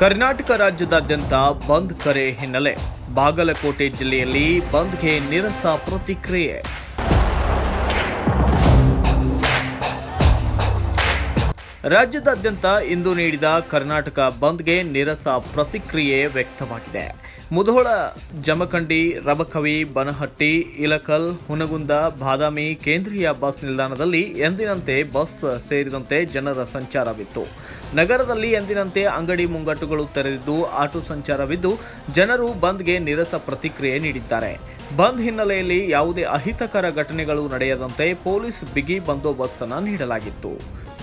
ಕರ್ನಾಟಕ ರಾಜ್ಯದಾದ್ಯಂತ ಬಂದ್ ಕರೆ ಹಿನ್ನೆಲೆ ಬಾಗಲಕೋಟೆ ಜಿಲ್ಲೆಯಲ್ಲಿ ಬಂದ್ಗೆ ನಿರಸ ಪ್ರತಿಕ್ರಿಯೆ. ರಾಜ್ಯದಾದ್ಯಂತ ಇಂದು ನೀಡಿದ ಕರ್ನಾಟಕ ಬಂದ್ಗೆ ನಿರಸ ಪ್ರತಿಕ್ರಿಯೆ ವ್ಯಕ್ತವಾಗಿದೆ. ಮುಧೋಳ, ಜಮಖಂಡಿ, ರಬಕವಿ, ಬನಹಟ್ಟಿ, ಇಲಕಲ್, ಹುನಗುಂದ, ಬಾದಾಮಿ ಕೇಂದ್ರೀಯ ಬಸ್ ನಿಲ್ದಾಣದಲ್ಲಿ ಎಂದಿನಂತೆ ಬಸ್ ಸೇರಿದಂತೆ ಜನರ ಸಂಚಾರವಿತ್ತು. ನಗರದಲ್ಲಿ ಎಂದಿನಂತೆ ಅಂಗಡಿ ಮುಂಗಟ್ಟುಗಳು ತೆರೆದಿದ್ದು ಆಟೋ ಸಂಚಾರವಿದ್ದು ಜನರು ಬಂದ್ಗೆ ನಿರಸ ಪ್ರತಿಕ್ರಿಯೆ ನೀಡಿದ್ದಾರೆ. ಬಂದ್ ಹಿನ್ನೆಲೆಯಲ್ಲಿ ಯಾವುದೇ ಅಹಿತಕರ ಘಟನೆಗಳು ನಡೆಯದಂತೆ ಪೊಲೀಸ್ ಬಿಗಿ ಬಂದೋಬಸ್ತನ್ನು ನೀಡಲಾಗಿತ್ತು.